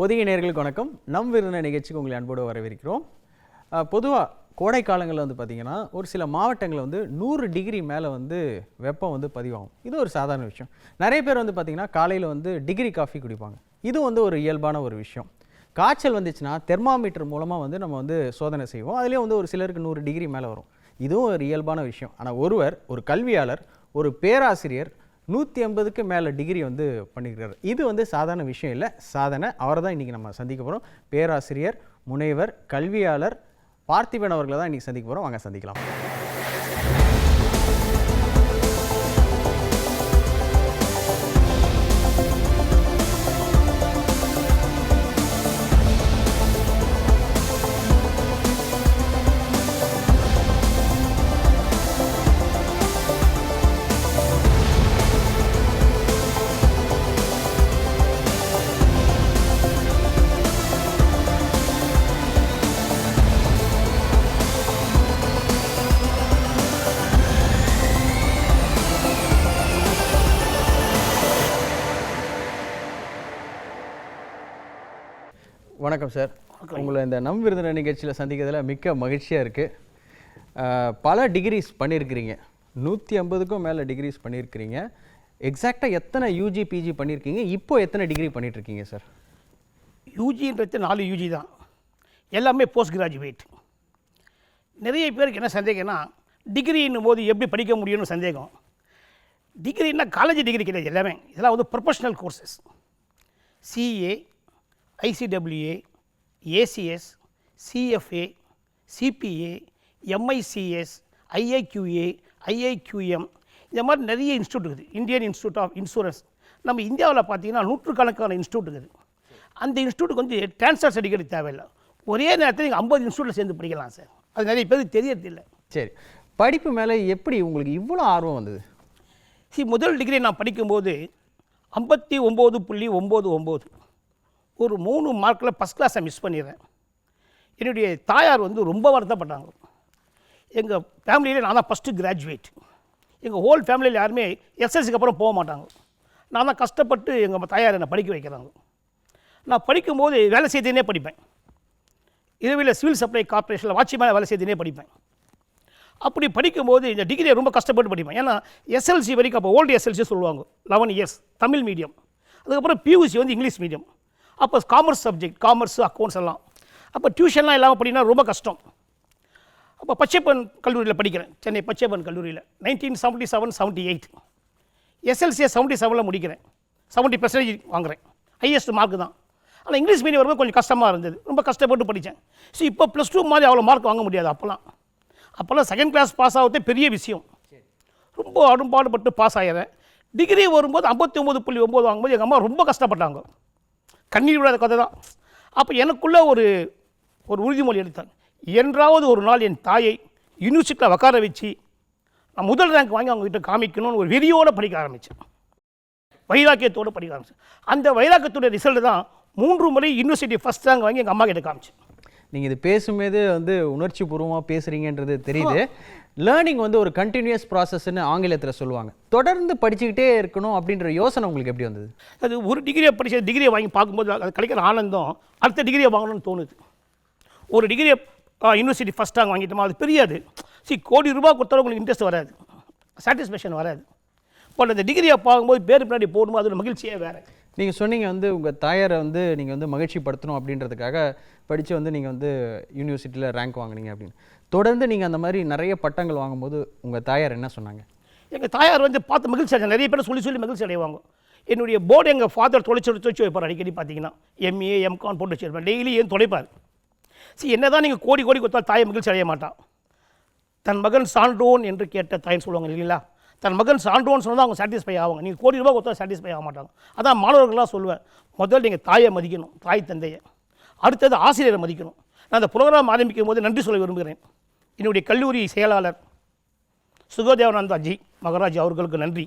பொதிகை நேர்களுக்கு வணக்கம். நம் விருந்த நிகழ்ச்சிக்கு உங்களை அன்போடு வரவேற்கிறோம். பொதுவாக கோடை காலங்களில் வந்து பார்த்திங்கன்னா ஒரு சில மாவட்டங்களில் வந்து நூறு டிகிரி மேலே வந்து வெப்பம் வந்து பதிவாகும். இது ஒரு சாதாரண விஷயம். நிறைய பேர் வந்து பார்த்திங்கன்னா காலையில் வந்து டிகிரி காஃபி குடிப்பாங்க. இது வந்து ஒரு இயல்பான ஒரு விஷயம். காய்ச்சல் வந்துச்சுன்னா தெர்மாமீட்டர் மூலமாக வந்து நம்ம வந்து சோதனை செய்வோம். அதுலேயே வந்து ஒரு சிலருக்கு நூறு டிகிரி மேலே வரும். இதுவும் ஒரு இயல்பான விஷயம். ஆனால் ஒருவர் ஒரு கல்வியாளர் ஒரு பேராசிரியர் நூற்றி ஐம்பதுக்கு மேலே டிகிரி வந்து பண்ணியிருக்காரு இது வந்து சாதாரண விஷயம் இல்லை. சாதனை. அவரை தான் இன்றைக்கி நம்ம சந்திக்க போகிறோம் பேராசிரியர் முனைவர் கல்வியாளர் பார்த்திபன் அவர்களை தான் இன்றைக்கி சந்திக்க போகிறோம் வாங்க சந்திக்கலாம். வணக்கம் சார். உங்களை இந்த நம் விருந்தினர் நிகழ்ச்சியில் சந்திக்கிறதுல மிக்க மகிழ்ச்சியாக இருக்குது பல டிகிரிஸ் பண்ணியிருக்கிறீங்க நூற்றி ஐம்பதுக்கும் மேலே டிகிரிஸ் பண்ணியிருக்கிறீங்க எக்ஸாக்டாக எத்தனை யூஜி பிஜி பண்ணியிருக்கீங்க இப்போ எத்தனை டிகிரி பண்ணிட்டு இருக்கீங்க சார் யூஜின்றது நாலு யூஜி தான். எல்லாமே போஸ்ட் கிராஜுவேட் நிறைய பேருக்கு என்ன சந்தேகம்னா டிகிரின்னும் போது எப்படி படிக்க முடியும்னு சந்தேகம். டிகிரின்னா காலேஜ் டிகிரி கிடையாது எல்லாமே. இதெல்லாம் வந்து professional courses CA ICWA ACS CFA CPA MICS IIQA IIQM இந்த மாதிரி நிறைய இன்ஸ்டியூட் இருக்குது. Indian institute of insurance. நம்ம இந்தியாவில் பார்த்தீங்கன்னா நூற்றுக்கணக்கான இன்ஸ்டியூட் இருக்குது. அந்த இன்ஸ்டியூட்டுக்கு வந்து ட்ரான்ஸ்ஃபர் சர்டிஃபிகேட் தேவையில்லை. ஒரே நேரத்தில் நீங்கள் ஐம்பது இன்ஸ்டியூட்டில் சேர்ந்து படிக்கலாம் சார். அது நிறைய பேருக்கு தெரியறதில்லை. சரி. படிப்பு மேலே எப்படி உங்களுக்கு இவ்வளோ ஆர்வம் வந்தது? சி முதல் டிகிரி நான் படிக்கும்போது ஐம்பத்தி ஒம்பது புள்ளி ஒம்பது ஒம்பது. ஒரு மூணு மார்க்கில் ஃபஸ்ட் கிளாஸை மிஸ் பண்ணிடுறேன். என்னுடைய தாயார் வந்து ரொம்ப வருத்தப்பட்டாங்க. எங்கள் ஃபேமிலியிலே நான் தான் ஃபஸ்ட்டு கிராஜுவேட் எங்கள் ஹோல் ஃபேமிலியில் யாருமே எஸ்எல்சிக்கு அப்புறம் போக மாட்டாங்க. நான் தான் கஷ்டப்பட்டு எங்கள் தாயார் என்னை படிக்க வைக்கிறாங்க. நான் படிக்கும்போது வேலை செய்துனே படிப்பேன். இரவில் சிவில் சப்ளை கார்ப்பரேஷனில் வாட்ச்மேனாக வேலை செய்துனே படிப்பேன். அப்படி படிக்கும்போது இந்த டிகிரியை ரொம்ப கஷ்டப்பட்டு படிப்பேன். ஏன்னா எஸ்எல்சி வரைக்கும் அப்போ ஓல்டு எஸ்எல்சி சொல்லுவாங்க லெவன் இயர்ஸ் தமிழ் மீடியம் அதுக்கப்புறம் பியூசி வந்து இங்கிலீஷ் மீடியம் அப்போ காமர்ஸ் சப்ஜெக்ட் காமர்ஸ் அக்கௌண்ட்ஸ் எல்லாம். அப்போ டியூஷன்லாம் இல்லாமல் படினா ரொம்ப கஷ்டம். அப்போ பச்சைப்பன் கல்லூரியில் படிக்கிறேன். சென்னை பச்சைப்பன் கல்லூரியில். Nineteen seventy seven seventy eight எஸ்எல்சியை seventy செவனில் முடிக்கிறேன். செவன்ட்டி பர்சன்டேஜ் வாங்குறேன். ஹையஸ்ட் மார்க் தான். ஆனால் இங்கிலீஷ் மீடியம் வரும்போது கொஞ்சம் கஷ்டமாக இருந்தது. ரொம்ப கஷ்டப்பட்டு படித்தேன் ஸோ இப்போ ப்ளஸ் டூ மாதிரி அவ்வளோ மார்க் வாங்க முடியாது அப்போல்லாம். அப்போல்லாம் செகண்ட் கிளாஸ் பாஸ் ஆகிறதே பெரிய விஷயம். ரொம்ப அரும்பாடுபட்டு பாஸ் ஆகிறேன் டிகிரி வரும்போது ஐம்பத்தி ஒம்பது புள்ளி ஒம்பது வாங்கும்போது எங்கள் அம்மா ரொம்ப கஷ்டப்பட்டாங்க. கண்ணீர் விடாத கதை தான் அப்போ எனக்குள்ளே ஒரு ஒரு உறுதிமொழி எடுத்தாங்க என்றாவது ஒரு நாள் என் தாயை யூனிவர்சிட்டியில் உட்கார வச்சு நான் முதல் ரேங்க் வாங்கி அவங்ககிட்ட காமிக்கணும்னு ஒரு வெறியோடு படிக்க ஆரம்பித்தேன் வைராக்கியத்தோடு படிக்க ஆரம்பித்தேன் அந்த வைராக்கியத்தோட ரிசல்ட் தான் மூன்று முறை யூனிவர்சிட்டி ஃபஸ்ட் ரேங்க் வாங்கி எங்கள் அம்மா கிட்ட காமிச்சேன். நீங்கள் இது பேசும்போது வந்து உணர்ச்சி பூர்வமாக பேசுகிறீங்கன்றது தெரியுது. லேர்னிங் வந்து ஒரு கண்டினியூஸ் ப்ராசஸ்ன்னு ஆங்கிலத்தில் சொல்லுவாங்க. தொடர்ந்து படிச்சுக்கிட்டே இருக்கணும் அப்படின்ற யோசனை உங்களுக்கு எப்படி வந்தது? அது ஒரு டிகிரியை படித்த டிகிரியை வாங்கி பார்க்கும்போது அது கிடைக்கிற ஆனந்தம் அடுத்த டிகிரியை வாங்கணும்னு தோணுது. ஒரு டிகிரியை யூனிவர்சிட்டி ஃபஸ்ட் ரேங்க் வாங்கிட்டோமா? அது பெரியாது சரி கோடி ரூபா கொடுத்தாலும் உங்களுக்கு இன்ட்ரெஸ்ட் வராது. சாட்டிஸ்ஃபேக்ஷன் வராது. பட் அந்த டிகிரியை பார்க்கும்போது பேர் பின்னாடி போடும்போது அதோட மகிழ்ச்சியே வேறு. நீங்கள் சொன்னீங்க வந்து உங்கள் தாயாரை வந்து நீங்கள் வந்து மகிழ்ச்சி படுத்தணும் அப்படின்றதுக்காக படித்து வந்து நீங்கள் வந்து யூனிவர்சிட்டியில் ரேங்க் வாங்குனீங்க அப்படின்னு. தொடர்ந்து நீங்கள் அந்த மாதிரி நிறைய பட்டங்கள் வாங்கும்போது உங்கள் தாயார் என்ன சொன்னாங்க? எங்கள் தாயார் வந்து பார்த்து மகிழ்ச்சி அடைஞ்சு நிறைய பேர் சொல்லி சொல்லி மகிழ்ச்சி அடைவாங்க. என்னுடைய போர்டு எங்கள் ஃபாதர் தொலைச்சி தொலைச்சி வைப்பார் அடிக்கடி பார்த்தீங்கன்னா. எம்ஏ எம்கான் போட்டு வச்சிருப்பேன் டெய்லி ஏன் தொலைப்பார்? சரி என்ன தான் நீங்கள் கோடி கோடி கொடுத்தா தாயை மகிழ்ச்சி அடைய மாட்டான் தன் மகன் சான்றோன் என்று கேட்ட தாயின்னு சொல்லுவாங்க இல்லைங்களா? தன் மகன் சான்றோன்னு சொன்னால் அவங்க சாட்டிஸ்ஃபை ஆவாங்க. நீங்கள் கோடி ரூபா கொடுத்தா சாட்டிஸ்ஃபை ஆக மாட்டாங்க. அதான் மாணவர்கள்லாம் சொல்லுவேன். முதல்ல நீங்கள் தாயை மதிக்கணும் தாய் தந்தையை. அடுத்தது ஆசிரியரை மதிக்கணும். நான் அந்த ப்ரோக்ராம் ஆரம்பிக்கும் போது நன்றி சொல்ல விரும்புகிறேன். என்னுடைய கல்லூரி செயலாளர் சுகதேவனந்தா ஜி மகராஜ் அவர்களுக்கு நன்றி.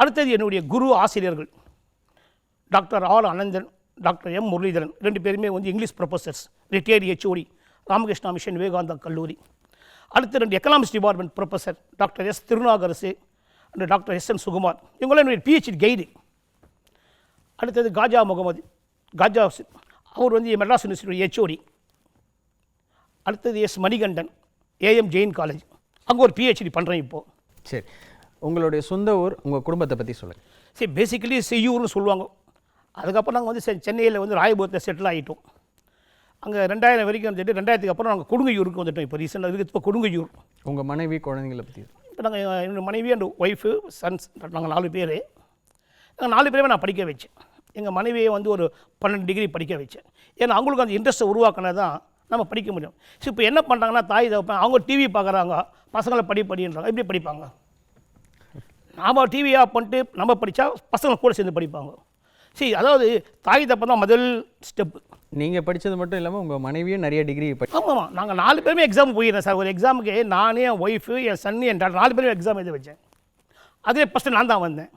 அடுத்தது என்னுடைய குரு ஆசிரியர்கள் doctor R Ananthan doctor M Muralidharan. ரெண்டு பேருமே வந்து English professors retired HOD Ramakrishna mission Vivekananda கல்லூரி. அடுத்து ரெண்டு economics department professor doctor S Thirunagarasu and doctor S N Sukumar. இவங்களாம் என்னுடைய பிஹெச்டி கைடு அடுத்தது காஜா முகமது காஜா அவர் வந்து மெட்ராஸ் யூனிவர்சிட்டி ஹெச்ஓடி அடுத்தது S Manikandan AM Jain college அங்கே ஒரு பிஹெச்டி பண்ணுறேன் இப்போது சரி. உங்களுடைய சொந்த ஊர் உங்கள் குடும்பத்தை பற்றி சொல்லுங்கள் சரி பேசிக்கலி செய்யூர்னு சொல்லுவாங்க. அதுக்கப்புறம் நாங்கள் வந்து சென்னையில் வந்து ராயபுரத்தில் செட்டில் ஆகிட்டோம் அங்கே ரெண்டாயிரம் வரைக்கும் வந்துட்டு ரெண்டாயிரத்துக்கு அப்புறம் நாங்கள் கொடுங்கையூருக்கு வந்துட்டோம் இப்போ ரீசெண்டாக இருக்குது இப்போ கொடுங்கையூர். உங்கள் மனைவி குழந்தைங்களை பற்றி இப்போ நாங்கள் என்னோடய மனைவி அண்ட் ஒய்ஃபு சன்ஸ் நாங்கள் நாலு பேர். நாங்கள் நாலு பேருமே நான் படிக்க வச்சேன். எங்கள் மனைவியை வந்து ஒரு பன்னெண்டு டிகிரி படிக்க வச்சேன். ஏன்னா அவங்களுக்கு அந்த இன்ட்ரெஸ்ட்டை உருவாக்கினா தான் நம்ம படிக்க முடியும். ஸோ இப்போ என்ன பண்ணுறாங்கன்னா தாய் தகப்பன் அவங்க டிவி பார்க்குறாங்க. பசங்களை படி படின்றாங்க. எப்படி படிப்பாங்க? நாம் டிவி ஆஃப் பண்ணிட்டு நம்ம படித்தா பசங்க கூட சேர்ந்து படிப்பாங்க. சரி அதாவது தாய் தப்பன் தான் முதல் ஸ்டெப்பு நீங்கள் படித்தது மட்டும் இல்லாமல் உங்கள் மனைவியும் நிறைய டிகிரி படி ஆமாம் நாங்கள் நாலு பேருமே எக்ஸாம் போயிருந்தேன் சார். ஒரு எக்ஸாமுக்கு நானே என் ஒய்ஃபு என் சன்னு என் டாக்டர் நாலு பேரும் எக்ஸாம் எழுத வச்சேன். அதே ஃபஸ்ட்டு நான் தான் வந்தேன்.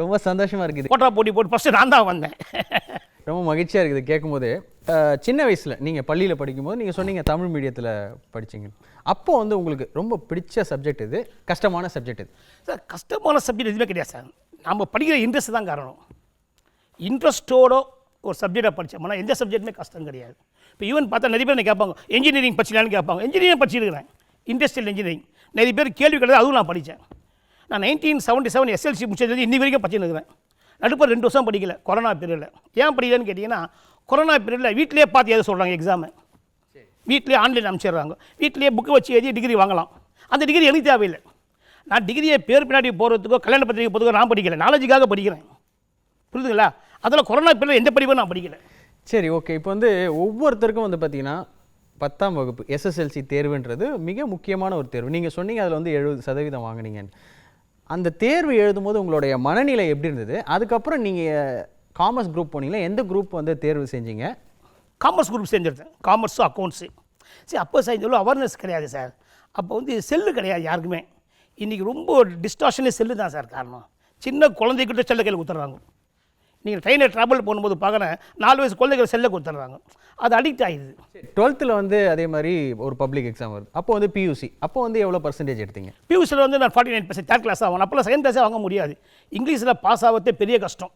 ரொம்ப சந்தோஷமாக இருக்குது. போட்டா போட்டி போட்டு ஃபஸ்ட்டு நான் தான் வந்தேன். ரொம்ப மகிழ்ச்சியாக இருக்குது கேட்கும்போது. சின்ன வயசில் நீங்கள் பள்ளியில் படிக்கும்போது நீங்கள் சொன்னீங்க தமிழ் மீடியத்தில் படிச்சீங்க. அப்போ வந்து உங்களுக்கு ரொம்ப பிடிச்ச சப்ஜெக்ட் இது கஷ்டமான சப்ஜெக்ட் இது சார் கஷ்டமான சப்ஜெக்ட் எதுவுமே கிடையாது சார். நம்ம படிக்கிற இன்ட்ரெஸ்ட் தான் காரணம். இன்ட்ரெஸ்ட்டோட ஒரு சப்ஜெக்டை படித்தோம்னா எந்த சப்ஜெக்ட்டுமே கஷ்டம் கிடையாது. இப்போ ஈவன் பார்த்தா நிறைய பேர் கேட்பாங்க இன்ஜினியரிங் படிச்சீங்களான்னு கேட்பாங்க. இன்ஜினியரிங் படிச்சிருக்கிறேன். இண்டஸ்ட்ரியல் இன்ஜினியரிங் நிறைய பேர் கேள்வி கிடையாது அதுவும் நான் படித்தேன் நான் நைன்டீன் செவன்ட்டி செவன் எஸ்எல்சி முடிச்சது இன்னி வரைக்கும் படிச்சுன்னு இருக்கிறேன். நடுப்பர் ரெண்டு வருஷம் படிக்கல கொரோனா பீரியடில் ஏன் படிக்கலன்னு கேட்டிங்கன்னா கொரோனா பீரியடில் வீட்டிலேயே பார்த்து எதை சொல்கிறாங்க எக்ஸாமு வீட்டிலேயே ஆன்லைன் அனுப்பிச்சிடுறாங்க. வீட்டிலேயே புக்கு வச்சு எழுதி டிகிரி வாங்கலாம். அந்த டிகிரி எனக்கு தேவையில்லை. நான் டிகிரியை பேர் பின்னாடி போகிறதுக்கோ கல்யாண பத்திரிக்கை போகிறதுக்கோ நான் படிக்கல. நாலேஜுக்காக படிக்கிறேன். புரியுதுங்களா? அதில் கொரோனா பீரியடில் எந்த படிப்பும் நான் படிக்கல. சரி ஓகே இப்போ வந்து ஒவ்வொருத்தருக்கும் வந்து பார்த்தீங்கன்னா பத்தாம் வகுப்பு எஸ்எஸ்எல்சி தேர்வுன்றது மிக முக்கியமான ஒரு தேர்வு. நீங்கள் சொன்னீங்க அதில் வந்து எழுபது சதவீதம் வாங்குனீங்கன்னு. அந்த தேர்வு எழுதும்போது உங்களுடைய மனநிலை எப்படி இருந்தது? அதுக்கப்புறம் நீங்கள் காமர்ஸ் குரூப் போனீங்களா? எந்த குரூப் வந்து தேர்வு செஞ்சீங்க? காமர்ஸ் குரூப் செஞ்சுருந்தேன். காமர்ஸும் அக்கௌண்ட்ஸு சரி அப்போ இதில் அவேர்னஸ் கிடையாது சார் அப்போ வந்து செல்லு கிடையாது யாருக்குமே. இன்றைக்கி ரொம்ப டிஸ்டார்ஷனே செல்லு தான் சார் காரணம். சின்ன குழந்தைகிட்ட செல்ல கையில் கொடுத்துட்றாங்க நீங்கள் ட்ரெயினில் ட்ராவல் பண்ணும்போது பார்க்குறேன் நாலு வயசு குழந்தைகள் செல்ல கொடுத்துட்றாங்க. அது அடிக்ட் ஆகிடுது டுவெல்த்தில் வந்து அதே மாதிரி ஒரு பப்ளிக் எக்ஸாம் வருது. அப்போ வந்து பியூசி அப்போ வந்து எவ்வளோ பர்சன்டேஜ் எடுத்தீங்க? பியூசியில் வந்து நான் forty nine percent third class ஆகணும் அப்போல்லாம் செகண்ட் கிளாஸே வாங்க முடியாது. இங்கிலீஷில் பாஸ் ஆகிறதே பெரிய கஷ்டம்.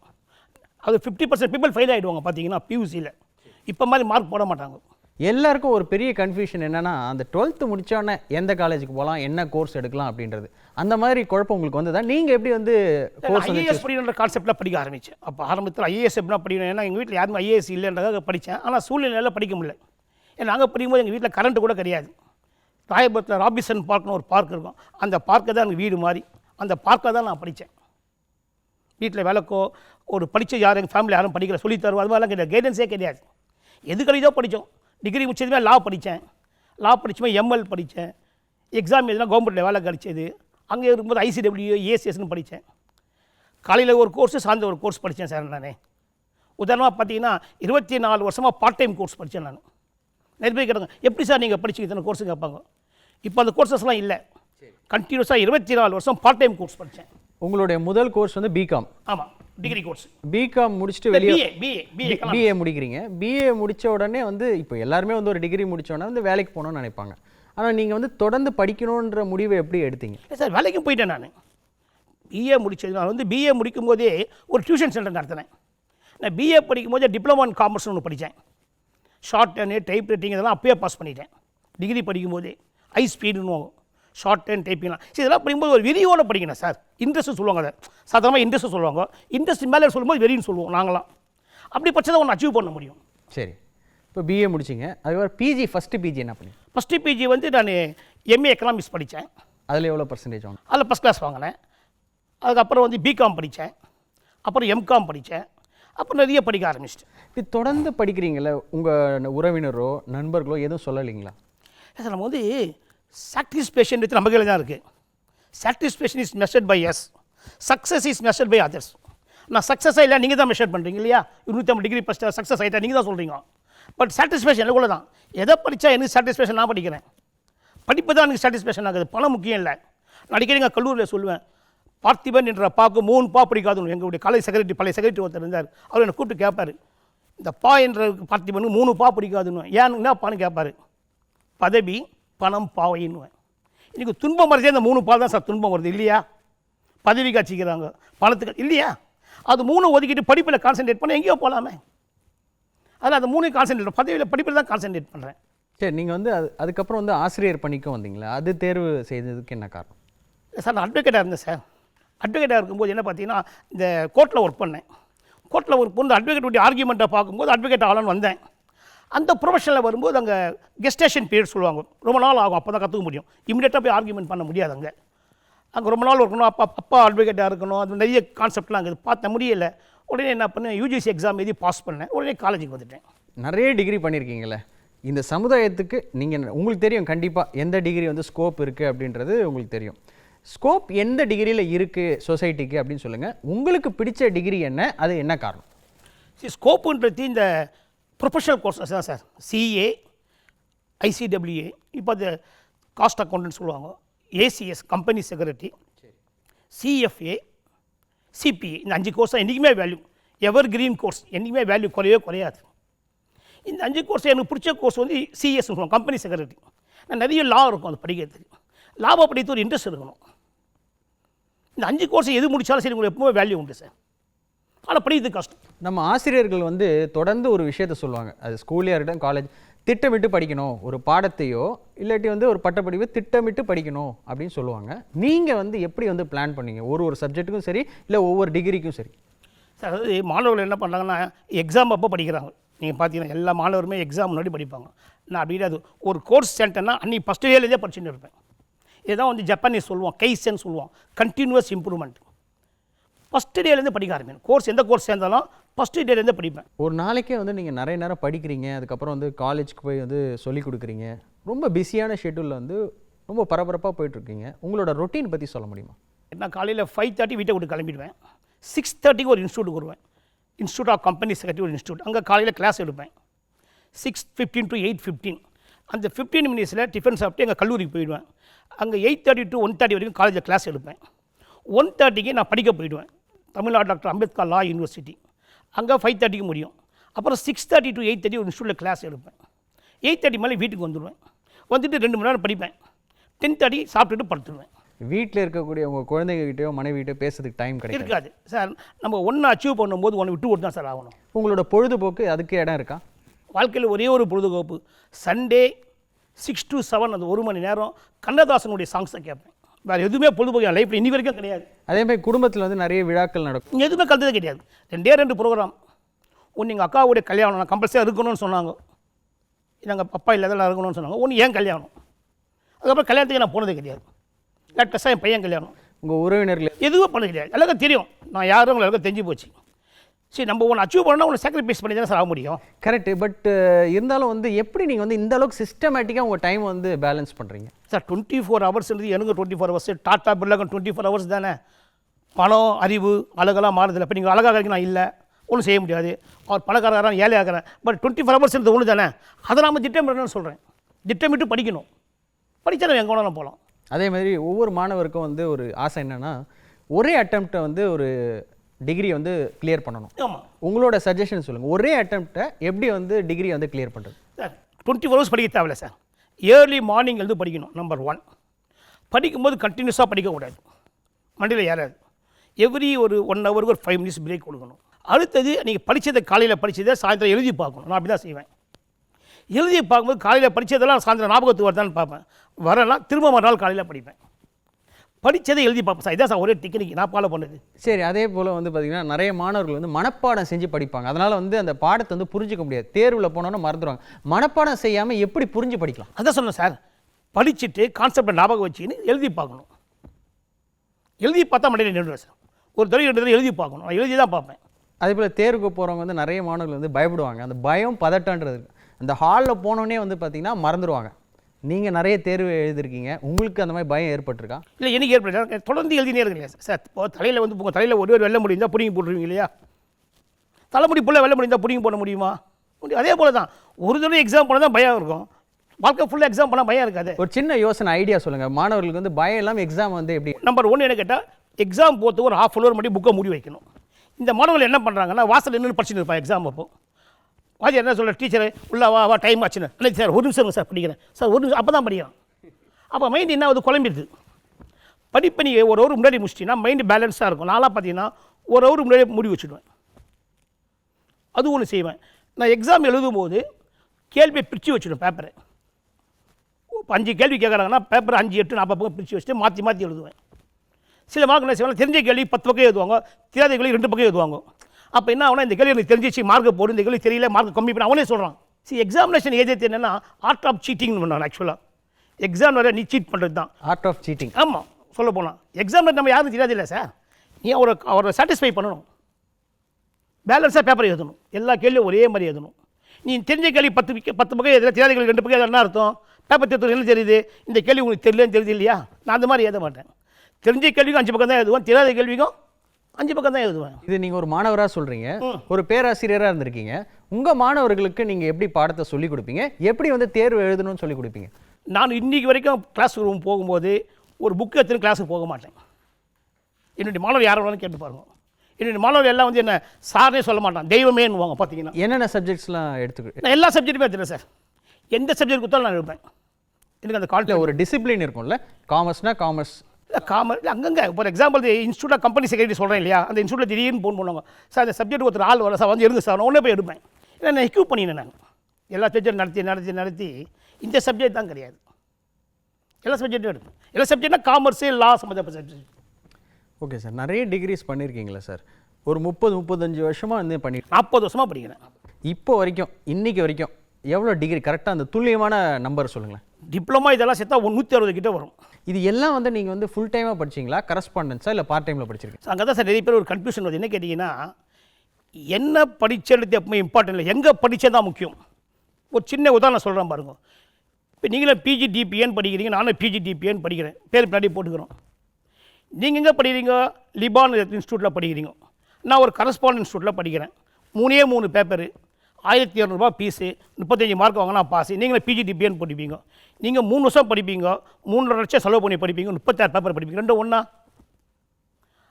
அது ஃபிஃப்டி பர்சன்ட் பீப்பிள் ஃபெயில் ஆகிடுவாங்க பார்த்தீங்கன்னா பியூசியில் இப்போ மாதிரி மார்க் போட மாட்டாங்க. எல்லாருக்கும் ஒரு பெரிய கன்ஃபியூஷன் என்னன்னா அந்த டுவெல்த்து முடிச்சோடனே எந்த காலேஜுக்கு போகலாம் என்ன கோர்ஸ் எடுக்கலாம் அப்படின்றது. அந்த மாதிரி குழப்பம் உங்களுக்கு வந்ததா? நீங்கள் எப்படி வந்து கோர்ஸ் வந்து ஐஏஎஸ் படிக்கிற கான்செப்டில் படிக்க ஆரம்பித்தேன் அப்போ ஆரம்பத்தில் ஐஏஎஸ் எப்படின்னா படிக்கணும். ஏன்னா எங்கள் வீட்டில் யாருமே ஐஏஎஸ் இல்லைன்றதாக படித்தேன். ஆனால் சூழ்நிலையில் படிக்க முடியல. ஏன்னா நாங்கள் படிக்கும்போது எங்கள் வீட்டில் கரண்ட் கூட கிடையாது. ராயபுரத்தில் ராபிசன் பார்க்னு ஒரு பார்க் இருக்கும். அந்த பார்க்கு தான் எங்கள் வீடு மாதிரி அந்த பார்க்கில் தான் நான் படித்தேன். வீட்டில் விளக்கோ ஒரு படித்த யாரும் எங்கள் ஃபேமிலி யாரும் படிக்கல. சொல்லி தருவோம் அது மாதிரிலாம் கிடையாது. கைடன்ஸே கிடையாது. எது கிடைச்சோ படித்தோம். டிகிரி முடிச்சதுமே லா படித்தேன். லா படிச்சுமே எம்எல் படித்தேன். எக்ஸாம் எதுனா கவர்மெண்ட்டில் வேலை கிடைச்சது. அங்கே இருக்கும்போது ஐசிடபிள்யூ ஏசிஎஸ்னு படித்தேன். காலையில் ஒரு கோர்ஸு சாயந்தரம் ஒரு கோர்ஸ் படித்தேன் சார் நான். உதாரணமாக பார்த்தீங்கன்னா இருபத்தி நாலு வருஷமாக பார்ட் டைம் கோர்ஸ் படித்தேன் நான். நிறைய பேர் கேட்டாங்க எப்படி சார் நீங்கள் படிச்சீங்க இத்தனை கோர்ஸு கேட்பாங்க? இப்போ அந்த கோர்சஸ்லாம் இல்லை. கண்டினியூஸாக இருபத்தி நாலு வருஷம் பார்ட் டைம் கோர்ஸ் படித்தேன். உங்களுடைய முதல் கோர்ஸ் வந்து பிகாம் ஆமாம் டிகிரி கோர்ஸ் பிகாம் முடிச்சுட்டு வெளியே பிஏ பிஏ பிஏ முடிக்கிறீங்க. பிஏ முடிச்ச உடனே வந்து இப்போ எல்லாருமே வந்து ஒரு டிகிரி முடிச்ச உடனே வந்து வேலைக்கு போகணும்னு நினைப்பாங்க. ஆனால் நீங்கள் வந்து தொடர்ந்து படிக்கணுன்ற முடிவை எப்படி எடுத்தீங்க? சார் வேலைக்கும் போயிட்டேன் நான். பிஏ முடிச்சது நான் வந்து பிஏ முடிக்கும் போதே ஒரு டியூஷன் சென்டர் நடத்தினேன். நான் பிஏ படிக்கும் போதே டிப்ளமோ இன் காமர்ஸ்னு ஒன்று படித்தேன் ஷார்ட் டென்னு டைப் ரைட்டிங் இதெல்லாம் அப்பயே பாஸ் பண்ணிட்டேன். டிகிரி படிக்கும் போதே ஹை ஸ்பீடுன்னு ஷார்ட் டென் டைப்பிங்லாம் சரி இதெல்லாம் படிக்கும்போது ஒரு வெறியோட படிக்கணும் சார் இன்ட்ரெஸ்ட் சொல்லுவாங்க அதை. சாதாரணமாக இன்ட்ரெஸ்ட் சொல்லுவாங்க. இன்ட்ரெஸ்ட் மேலே சொல்லும்போது வெறின்னு சொல்லுவோம் நாங்களாம். அப்படி பட்சத்தை ஒன்று அச்சீவ் பண்ண முடியும். சரி. இப்போ பிஏ முடிச்சிங்க. அதுக்கப்புறம் பிஜி ஃபஸ்ட்டு பிஜி என்ன பண்ணீங்க? ஃபஸ்ட்டு பிஜி வந்து நான் எம்ஏ எக்கனாமிக்ஸ் படித்தேன். அதில் எவ்வளோ பர்சன்டேஜ் வாங்க அதில் ஃபஸ்ட் கிளாஸ் வாங்கினேன். அதுக்கப்புறம் வந்து பிகாம் படித்தேன். அப்புறம் எம்காம் படித்தேன். அப்புறம் நிறைய படிக்க ஆரம்பிச்சிட்டேன். இப்படி தொடர்ந்து படிக்கிறீங்களே உங்கள் உறவினரோ நண்பர்களோ எதுவும் சொல்லலைங்களா? சார் நம்ம வந்து சாட்டிஸ்ஃபேக்ஷன் வித் நம்ம கையில் தான் இருக்குது satisfaction is measured by us success is measured by others நான் சக்ஸஸ் இல்லை நீங்கள் தான் மெஷர் பண்ணுறீங்க இல்லையா? இருநூற்றம்பது டிகிரி ஃபஸ்ட்டு சக்ஸஸ் ஆகிட்டா நீங்கள் தான் சொல்கிறீங்க பட் சாட்டிஸ்ஃபேக்ஷன் எனக்குள்ள தான். எதை படித்தா எனக்கு சாட்டிஸ்ஃபேஷன் நான் படிக்கிறேன்? படிப்பு தான் எனக்கு சாட்டிஸ்ஃபேஷன் ஆகுது பணம் முக்கியம் இல்லை. நான் அடிக்கடி எங்கள் கல்லூரியில் சொல்லுவேன் பார்த்திபன் என்ற பாக்கு மூணு பா பிடிக்காதுன்னு. எங்களுடைய காலேஜ் செக்ரட்டரி பழைய செக்ரட்டரி ஒருத்தர் இருந்தார். அவர் என்னை கூப்பிட்டு கேட்பாரு இந்த பா என்ற பார்த்திபனுக்கு மூணு பா பிடிக்காதுன்னு. ஏன்னு என்ன பான்னு கேட்பாரு பதவி பணம் பாவைன்னுவேன் இன்றைக்கி துன்பம் வருதே இந்த மூணு பால் தான் சார் துன்பம் வருது இல்லையா? பதவி காட்சிக்கிறாங்க பணத்துக்கு இல்லையா? அது மூணு ஒதுக்கிட்டு படிப்பில் கான்சென்ட்ரேட் பண்ண எங்கேயோ போகலாமே அதில் அந்த மூணு கான்சென்ட்ரேட் பதவியில் படிப்பில் தான் கான்சென்ட்ரேட் பண்ணுறேன் சரி நீங்கள் வந்து அது அதுக்கப்புறம் வந்து ஆசிரியர் பணிக்கும் வந்தீங்களா? அது தேர்வு செய்ததுக்கு என்ன காரணம்? சார் நான் அட்வொகேட்டாக இருந்தேன் சார். அட்வொகேட்டாக இருக்கும்போது என்ன பார்த்தீங்கன்னா இந்த கோர்ட்டில் ஒர்க் பண்ணேன். கோர்ட்டில் ஒர்க் பண்ணி அட்வொகேட்டுடைய ஆர்குமெண்ட்டை பார்க்கும்போது அட்வொகேட் ஆகலான்னு வந்தேன். அந்த ப்ரொஃபஷனில் வரும்போது அங்கே கெஸ்டேஷன் பீரியட் சொல்லுவாங்க. ரொம்ப நாள் ஆகும் அப்போ தான் கற்றுக்க முடியும். இமீடியட்டாக போய் ஆர்குமெண்ட் பண்ண முடியாது அங்கே. அங்கே ரொம்ப நாள் இருக்கணும் அப்பா அப்பா அட்வொகேட்டாக இருக்கணும் அது நிறைய கான்செப்ட்லாம் அங்கே பார்த்த முடியல. உடனே என்ன பண்ணேன் யூஜிசி எக்ஸாம் எழுதி பாஸ் பண்ணேன். உடனே காலேஜுக்கு வந்துட்டேன். நிறைய டிகிரி பண்ணியிருக்கீங்களே இந்த சமுதாயத்துக்கு நீங்கள் உங்களுக்கு தெரியும் கண்டிப்பாக எந்த டிகிரி வந்து ஸ்கோப் இருக்குது அப்படின்றது உங்களுக்கு தெரியும். ஸ்கோப் எந்த டிகிரியில் இருக்குது சொசைட்டிக்கு அப்படின்னு சொல்லுங்கள் உங்களுக்கு பிடிச்ச டிகிரி என்ன அது என்ன காரணம்? ஸ்கோப்புன்றது இந்த ப்ரொஃபஷனல் கோர்ஸஸ் தான் சார். சிஏ ஐசிடபிள்யூஏ இப்போ அது காஸ்ட் அக்கௌண்ட்னு சொல்லுவாங்க. ACS company secretary CFA CPA இந்த அஞ்சு கோர்ஸ் தான் என்றைக்குமே வேல்யூ எவர் கிரீன் கோர்ஸ் என்றைக்குமே வேல்யூ குறையவே குறையாது. இந்த அஞ்சு கோர்ஸ் எனக்கு பிடிச்ச கோர்ஸ் வந்து சிஎஸ் சொல்லுவோம் கம்பெனி செக்ரட்டரி நான் நிறைய லா இருக்கும் அது படிக்கிறதுக்கு. லாபம் படித்து ஒரு இன்ட்ரெஸ்ட் இருக்கணும் இந்த அஞ்சு கோர்ஸ் எது முடித்தாலும் சரி உங்களுக்கு எப்பவுமே வேல்யூ உண்டு சார். ஆனால் படிக்கிறது கஷ்டம். நம்ம ஆசிரியர்கள் வந்து தொடர்ந்து ஒரு விஷயத்த சொல்லுவாங்க. அது ஸ்கூல்லையாக இருக்கட்டும் காலேஜ் திட்டமிட்டு படிக்கணும். ஒரு பாடத்தையோ இல்லாட்டி வந்து ஒரு பட்டப்படிவு திட்டமிட்டு படிக்கணும் அப்படின்னு சொல்லுவாங்க. நீங்கள் வந்து எப்படி வந்து பிளான் பண்ணீங்க? ஒரு ஒரு சப்ஜெக்ட்டுக்கும் சரி இல்லை ஒவ்வொரு டிகிரிக்கும் சரி. சார் அதாவது மாணவர்கள் என்ன பண்ணுறாங்கன்னா எக்ஸாம் அப்போ படிக்கிறாங்க. நீங்கள் பார்த்தீங்கன்னா எல்லா மாணவருமே எக்ஸாம் முன்னாடி படிப்பாங்க. நான் அப்படி கிடையாது ஒரு கோர்ஸ் சென்டர்னா அன்றைக்கி ஃபஸ்ட் இயர்லேருந்தே படிச்சுட்டு இருப்பேன். இதுதான் வந்து ஜப்பானீஸ் சொல்லுவோம் கைசன் சொல்லுவோம் கண்டினியூஸ் இம்ப்ரூவ்மெண்ட் ஃபஸ்ட் டேலேருந்து படிக்க ஆரம்பிக்கணும். கோர்ஸ் எந்த கோர்ஸ் சேர்ந்தாலும் ஃபஸ்ட் டேலேருந்து படிப்பேன். ஒரு நாளைக்கே வந்து நீங்கள் நிறைய நேரம் படிக்கிறீங்க அதுக்கப்புறம் வந்து காலேஜ்க்கு போய் வந்து சொல்லிக் கொடுக்குறீங்க. ரொம்ப பிஸியான ஷெட்யூலில் வந்து ரொம்ப பரபரப்பாக போயிட்டுருக்கீங்க உங்களோட ரொட்டீன் பற்றி சொல்ல முடியுமா? நான் காலையில் ஃபைவ் தேர்ட்டி வீட்டை விட்டு கிளம்பிடுவேன். சிக்ஸ் தேர்ட்டிக்கு ஒரு இன்ஸ்டியூட்டுக்கு வருவேன். இன்ஸ்டியூட் ஆஃப் கம்பெனி செக்ரட்டரி ஒரு இன்ஸ்டியூட் அங்கே காலையில் கிளாஸ் எடுப்பேன். Six fifteen to eight fifteen அந்த ஃபிஃப்டீன் மினிட்ஸில் டிஃபன் சாப்பிட்டு எங்கள் கல்லூரிக்கு போயிடுவேன். அங்கே eight thirty to one thirty வரைக்கும் காலேஜில் கிளாஸ் எடுப்பேன். ஒன் தேர்ட்டிக்கு நான் படிக்க போயிடுவேன். Tamil Nadu doctor Ambedkar law university. அங்கே ஃபைவ் தேர்ட்டிக்கு முடியும். அப்புறம் six thirty to eight thirty ஒரு இன்ஸ்டியூட்டில் கிளாஸ் எடுப்பேன். எயிட் தேர்ட்டி மேலே வீட்டுக்கு வந்துடுவேன் வந்துட்டு ரெண்டு மணி நேரம் படிப்பேன். டென் தேர்ட்டி சாப்பிட்டுட்டு படுத்துடுவேன் வீட்டில் இருக்கக்கூடிய உங்கள் குழந்தைங்ககிட்டயோ மனைவிகிட்டயோ பேசுறதுக்கு டைம் கிடைக்கும் இருக்காது. சார் நம்ம ஒன்று அச்சீவ் பண்ணும்போது ஒன்று விட்டு கொடுத்து தான் சார் ஆகணும். உங்களோட பொழுதுபோக்கு அதுக்கு இடம் இருக்கா? வாழ்க்கையில் ஒரே ஒரு பொழுதுபோக்கு. சண்டே சிக்ஸ் to செவன் அந்த ஒரு மணி நேரம் கண்ணதாசனுடைய சாங்ஸை கேட்பேன். வேறு எதுவுமே பொழுதுபோக்கு என் லைஃப்பில் இன்னி வரைக்கும் கிடையாது. அதே மாதிரி குடும்பத்தில் வந்து நிறைய விழாக்கள் நடக்கும். இங்கே எதுவுமே கலந்தது கிடையாது. ரெண்டே ரெண்டு ப்ரோக்ராம் ஒன்று எங்கள் அக்காவுடைய கல்யாணம். நான் கம்பல்சரியாக இருக்கணும்னு சொன்னாங்க. நாங்கள் அப்பா இல்லாதெல்லாம் இருக்கணும்னு சொன்னாங்க. ஒன்று ஏன் கல்யாணம். அதுக்கப்புறம் கல்யாணத்துக்கு நான் போனது கிடையாது. லேட்டஸ்ட்டாக என் பையன் கல்யாணம். உங்கள் உறவினர்கள் எதுவும் பண்ண கிடையாது. எல்லாருக்கும் தெரியும். நான் யாரும் எல்லாருக்கும் தெரிஞ்சு போச்சு. சரி நம்ம ஒன்று அச்சீவ் பண்ணால் ஒன்று சாக்ரிஃபைஸ் பண்ணி தானே சார் ஆக முடியும். கரெக்ட் பட் இருந்தாலும் வந்து எப்படி நீங்கள் வந்து இந்த அளவுக்கு சிஸ்டமேட்டிக்காக உங்கள் டைம் வந்து பேலன்ஸ் பண்ணுறீங்க சார் டுவெண்ட்டி ஃபோர் ஹவர்ஸ்ன்றது எனக்கு டுவெண்ட்டி ஃபோர் ஹவர்ஸ் டாட்டா பிர்லாக்கும் டுவெண்ட்டி ஃபோர் ஹவர்ஸ் தானே. பணம் அறிவு அழகெல்லாம் மாறுதில்லை இப்போ நீங்கள் அழகாக இருக்கு நான் இல்லை. ஒன்றும் செய்ய முடியாது. அவர் பணக்காரன் ஏழை ஆகிறேன் பட் டுவெண்ட்டி ஃபோர் ஹவர்ஸ்ன்றது ஒன்று தானே. அதை நாம் திட்டமிடணும்னு சொல்கிறேன் திட்டமிட்டு படிக்கணும். படித்தா நம்ம எங்கே வேணாலும் போகலாம். அதே மாதிரி ஒவ்வொரு மாணவருக்கும் வந்து ஒரு ஆசை என்னன்னா ஒரே அட்டம்ப்டை வந்து ஒரு டிகிரி வந்து கிளியர் பண்ணணும். ஆமாம் உங்களோட சஜஷன் சொல்லுங்கள் ஒரே அட்டம்ப்டை எப்படி வந்து டிகிரி வந்து கிளியர் பண்ணுறது சார் டுவெண்ட்டி ஃபோர் ஹவர்ஸ் படிக்க தேவையில்ல சார். ஏர்லி மார்னிங் எழுந்து படிக்கணும் நம்பர் ஒன் படிக்கும்போது கண்டினியூஸாக படிக்கக்கூடாது. மண்டியில் ஏறாது. எவ்ரி ஒரு ஒன் ஹவருக்கு ஒரு ஃபைவ் மினிட்ஸ் பிரேக் கொடுக்கணும். அடுத்தது நீங்கள் படித்ததை காலையில் படித்ததை சாயந்தரம் எழுதி பார்க்கணும். நான் அப்படி தான் செய்வேன். எழுதி பார்க்கும்போது காலையில் படித்ததெல்லாம் சாயந்தரம் ஞாபகத்துக்கு வருதான்னு பார்ப்பேன். வரலாம் திரும்ப மறுநாள் காலையில் படிப்பேன். படித்ததை எழுதி பார்ப்பேன் சார் இதான் சார் ஒரே டெக்னிக் நான் ஃபாலோ பண்ணுது. சரி அதே போல் வந்து பார்த்திங்கன்னா நிறைய மாணவர்கள் வந்து மனப்பாடம் செஞ்சு படிப்பாங்க. அதனால் வந்து அந்த பாடத்தை வந்து புரிஞ்சுக்க முடியாது. தேர்வில் போனோன்னு மறந்துடுவாங்க மனப்பாடம் செய்யாமல் எப்படி புரிஞ்சு படிக்கலாம்? அதான் சொன்னேன் சார். படிச்சுட்டு கான்செப்டை ஞாபகம் வச்சுக்கின்னு எழுதி பார்க்கணும். எழுதி பார்த்தா மண்டையில் நின்றுவேன் சார். ஒரு தடவை ரெண்டு தடவை எழுதி பார்க்கணும். நான் எழுதி தான் பார்ப்பேன். அதே போல் தேர்வுக்கு போகிறவங்க வந்து நிறைய மாணவர்கள் வந்து பயப்படுவாங்க. அந்த பயம் பதட்டன்றது. அந்த ஹாலில் போனோடனே வந்து பார்த்திங்கன்னா மறந்துடுவாங்க நீங்கள் நிறைய தேர்வு எழுதிருக்கீங்க உங்களுக்கு அந்த மாதிரி பயம் ஏற்பட்டிருக்கா? இல்லை எனக்கு ஏற்படுது தொடர்ந்து எழுதினே இருக்கு இல்லையா சார் இப்போ தலையில் வந்து உங்கள் தலையில் ஒரே வெள்ளை முடி இருந்தால் பிடிங்கி போட்டுருவீங்க இல்லையா? தலைமுடி புள்ள வெள்ளை முடி இருந்தால் பிடிங்கி போட முடியுமா? முடியும். அதே போல தான். ஒரு தடவை எக்ஸாம் பண்ணால் தான் பயம் இருக்கும். வாழ்க்கை ஃபுல்லாக எக்ஸாம் பண்ணால் பயம் இருக்காது. ஒரு சின்ன யோசனை ஐடியா சொல்லுங்கள் மாணவர்களுக்கு வந்து பயம் இல்லாமல் எக்ஸாம் வந்து எப்படி? நம்பர் ஒன்று என்ன கேட்டால் எக்ஸாம் போகிறதுக்கு ஒரு ஹாஃப் அன் ஹவர் முன்னாடி புக்கை மூடி வைக்கணும். இந்த மாணவர்கள் என்ன பண்ணுறாங்கன்னா வாசல் நின்று படிச்சுட்டு இருப்பான் எக்ஸாம் அப்போ. வாஜி என்ன சொல்ல டீச்சர் உள்ள வா வா டைம் ஆச்சுன்னு. இல்லை சார் ஒரு நிமிஷம் சார் படிக்கிறேன் சார் ஒரு நிமிஷம். அப்போ தான் படிக்கிறான். அப்போ மைண்ட் என்ன ஆகுது? குழம்பிடுது. படிப்பை நீ ஒரு ஹவர் முன்னாடி முடிச்சிட்டிங்கன்னா மைண்டு பேலன்ஸாக இருக்கும். நாளாக பார்த்தீங்கன்னா ஒரு ஒரு முன்னாடி முடி வச்சுடுவேன். அது ஒன்று செய்வேன். நான் எக்ஸாம் எழுதும்போது கேள்வியை பிரித்து வச்சுடுவேன் பேப்பரை இப்போ அஞ்சு கேள்வி கேட்குறாங்கன்னா பேப்பர் அஞ்சு எட்டு நாற்பது பக்கம் பிரித்து வச்சுட்டு மாற்றி மாற்றி எழுதுவேன். சில மார்க் என்ன செய்வாங்க? தெரிஞ்ச கேள்வி பத்து பக்கம் எழுதுவாங்க தெரியாத கேள்வி ரெண்டு பக்கம் எழுதுவாங்க. அப்போ என்ன ஆகுனா இந்த கேள்வி எனக்கு தெரிஞ்சிச்சு மார்க் போடு இந்த கேள்வி தெரியல மார்க் கம்மி பண்ண அவனே சொல்கிறான் சி எக்ஸாமினேஷன் ஏஜென்ட் என்னன்னா ஆர்ட் ஆஃப் சீட்டிங் பண்ணான் ஆக்சுவலாக எக்ஸாம் வர நீ சீட் பண்ணுறது தான் ஆர்ட் ஆஃப் சீட்டிங் ஆமாம் சொல்ல போனால் எக்ஸாமில் நம்ம யாரும் தெரியாது இல்லை சார் நீ அவரை அவரை சாட்டிஸ்ஃபை பண்ணணும். பேலன்ஸாக பேப்பர் எழுதணும். எல்லா கேள்வியும் ஒரே மாதிரி எழுதணும். நீ தெரிஞ்ச கேள்வி பத்து பத்து பக்கம் எழுதுற தெரியாத கேள்வி ரெண்டு பக்கம் எழுதுனா என்ன அர்த்தம்? பேப்பர் தெரிஞ்சு என்ன தெரியுது? இந்த கேள்வி உங்களுக்கு தெரியலன்னு தெரியுது இல்லையா? நான் அந்த மாதிரி எழுத மாட்டேன். தெரிஞ்ச கேள்விக்கும் அஞ்சு பக்கம் தான் எழுதுவேன் தெரியாத கேள்விக்கும் அஞ்சு பக்கம் தான் எழுதுவேன் இது நீங்க ஒரு மாணவரா சொல்றீங்க. ஒரு பேராசிரியரா இருந்திருக்கீங்க. உங்க மாணவர்களுக்கு நீங்க எப்படி பாடத்தை சொல்லி கொடுப்பீங்க? எப்படி வந்து தேர்வு எழுதணும்னு சொல்லி கொடுப்பீங்க? நான் இன்னைக்கு வரைக்கும் கிளாஸ் ரூம் போகும்போது ஒரு புக் எடுத்துன்னு கிளாஸுக்கு போக மாட்டேன். என்னுடைய மாணவர் யாரை வேணாலும் கேட்டு பாருங்க. என்னுடைய மாணவர் எல்லாம் வந்து என்ன சார்னே சொல்ல மாட்டான். தெய்வமேன்னுவாங்க பார்த்தீங்கன்னா என்னென்ன சப்ஜெக்ட்ஸ்லாம் எடுத்துக்க நான் எல்லா சப்ஜெக்ட்டுமே எடுத்துறேன் சார் எந்த சப்ஜெக்ட் கொடுத்தாலும் நான் எடுப்பேன். எனக்கு அந்த கான்ஃபிடன்ஸ் ஒரு டிசிப்ளின் இருக்கும்ல. காமர்ஸ்னா காமர்ஸ் இல்லை காமன் இல்லை அங்கங்கே for example institute company secretary சொல்கிறேன் இல்லையா? அந்த இன்ஸ்டியூட்டில் திடீர்னு ஃபோன் பண்ணுவாங்க. சார் அந்த சப்ஜெக்ட் ஒருத்தர் ஆள் வர சார் வந்து எடுங்க சார் நான் உடனே போய் எடுப்பேன். ஏன்னா நான் எக்யூப் பண்ணினேன் நான் எல்லா சப்ஜெக்ட் நடத்தி நடத்தி நடத்தி இந்த சப்ஜெக்ட் தான் கிடையாது. எல்லா சப்ஜெக்ட்டும் எடுப்பேன். எல்லா சப்ஜெக்ட்னா காமர்ஸு லா சம்மந்தப்பட்ட சப்ஜெக்ட் ஓகே சார் நிறைய டிகிரிஸ் பண்ணியிருக்கீங்களா சார் ஒரு முப்பது முப்பத்தஞ்சு வருஷமா வந்து பண்ணி நாற்பது வருஷமாக படிக்கிறேன். இப்போ வரைக்கும் இன்னைக்கு வரைக்கும் எவ்வளோ டிகிரி கரெக்டாக அந்த துல்லியமான நம்பர் சொல்லுங்களேன். டிப்ளமா இதெல்லாம் சேர்த்தா நூற்றி அறுபது கிட்ட வரும். இது எல்லாம் வந்து நீங்கள் வந்து ஃபுல் டைமாக படிச்சீங்களா? கரஸ்பாண்டன்ஸா இல்லை பார்ட் டைமில் படிச்சிருக்கீங்க? அங்கே தான் சார் நிறைய பேர் ஒரு கன்ஃபியூஷன் வருது. என்ன கேட்டிங்கன்னா என்ன படிச்சது எப்பவுமே இம்பார்ட்டன்ட் இல்லை. எங்கே படித்தது தான் முக்கியம். ஒரு சின்ன உதாரணம் சொல்கிறேன் பாருங்க. இப்போ நீங்களே பிஜி டிபிஎன் படிக்கிறீங்க. நானும் பிஜி டிபிஎன் படிக்கிறேன். பேர் பின்னாடி போட்டுக்கிறோம். நீங்கள் எங்கே படிக்கிறீங்க? லிபான் இன்ஸ்டியூட்டில் படிக்கிறீங்க. நான் ஒரு கரஸ்பாண்ட் இன்ஸ்டியூட்டில் படிக்கிறேன். மூணே மூணு பேப்பரு ஆயிரத்தி இரநூறுபா ஃபீஸு முப்பத்தஞ்சு மார்க் வாங்கினா பாஸ் நீங்களே பிஜி டிபிஎன் படிப்பீங்க நீங்கள் மூணு வருஷம் படிப்பீங்க. மூன்றரை லட்சம் செலவு பண்ணி படிப்பீங்க. முப்பத்தாறு பேப்பர் படிப்பீங்க. ரெண்டும் ஒன்றா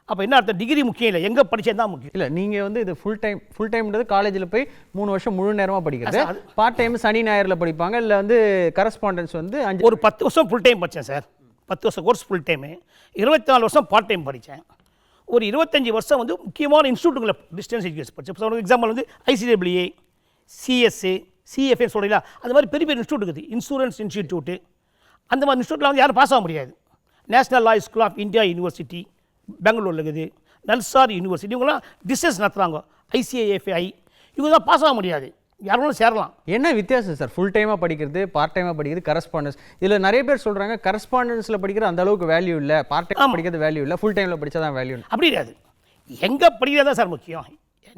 அப்போ என்ன அர்த்தம்? டிகிரி முக்கியம் இல்லை. எங்கே படிச்சது தான் முக்கியம். இல்லை நீங்கள் வந்து இது ஃபுல் டைம் ஃபுல் டைம்ன்றது காலேஜில் போய் மூணு வருஷம் முழு நேரமாக படிக்கிறது. அது- பார்ட் டைம் சனி ஞாயிறில் படிப்பாங்க. இல்லை வந்து கரஸ்பாண்டன்ஸ் வந்து அஞ்சு ஒரு பத்து வருஷம் ஃபுல் டைம் படித்தேன் சார் பத்து வருஷம் கோர்ஸ் ஃபுல் டைமு இருபத்தி நாலு வருஷம் பார்ட் டைம் படித்தேன் ஒரு இருபத்தஞ்சி வருஷம் வந்து முக்கியமான இன்ஸ்டியூட்டுகளை டிஸ்டன்ஸ் எஜுகேஷன் படித்தேன் எக்ஸாம்பிள் வந்து ஐசிடபிள்யூஏ சிஎஸ்சி சிஎஃப்ஏ சொல்கிறீங்களா அந்த மாதிரி பெரிய பெரிய இன்ஸ்டியூட் இருக்குது. இன்சூரன்ஸ் இன்ஸ்டிடியூட்டு அந்த மாதிரி இன்ஸ்டியூட்டில் வந்து யாரும் பாஸ் ஆக முடியாது. National law school of India university பெங்களூரில் இருக்குது. நல்சார் யூனிவர்சிட்டி இவங்களாம் டிஸ்டன்ஸ் நடத்துகிறாங்க ஐசிஐஎஃப்ஐ இவங்க தான் பாஸ் ஆக முடியாது. யாரும் சேரலாம். என்ன வித்தியாசம் சார்? ஃபுல் டைமாக படிக்கிறது பார்ட் டைமாக படிக்கிறது கரஸ்பாண்டன்ஸ் இதில் நிறைய பேர் சொல்கிறாங்க கரஸ்பாண்டன்ஸில் படிக்கிற அந்த அளவுக்கு வேல்யூ இல்லை. பார்ட் டைம் படிக்கிறது வேல்யூ இல்லை. ஃபுல் டைமில் படிச்சா தான் வேல்யூ அப்படி கிடையாது. எங்கே படிக்கிறது தான் சார் முக்கியம்?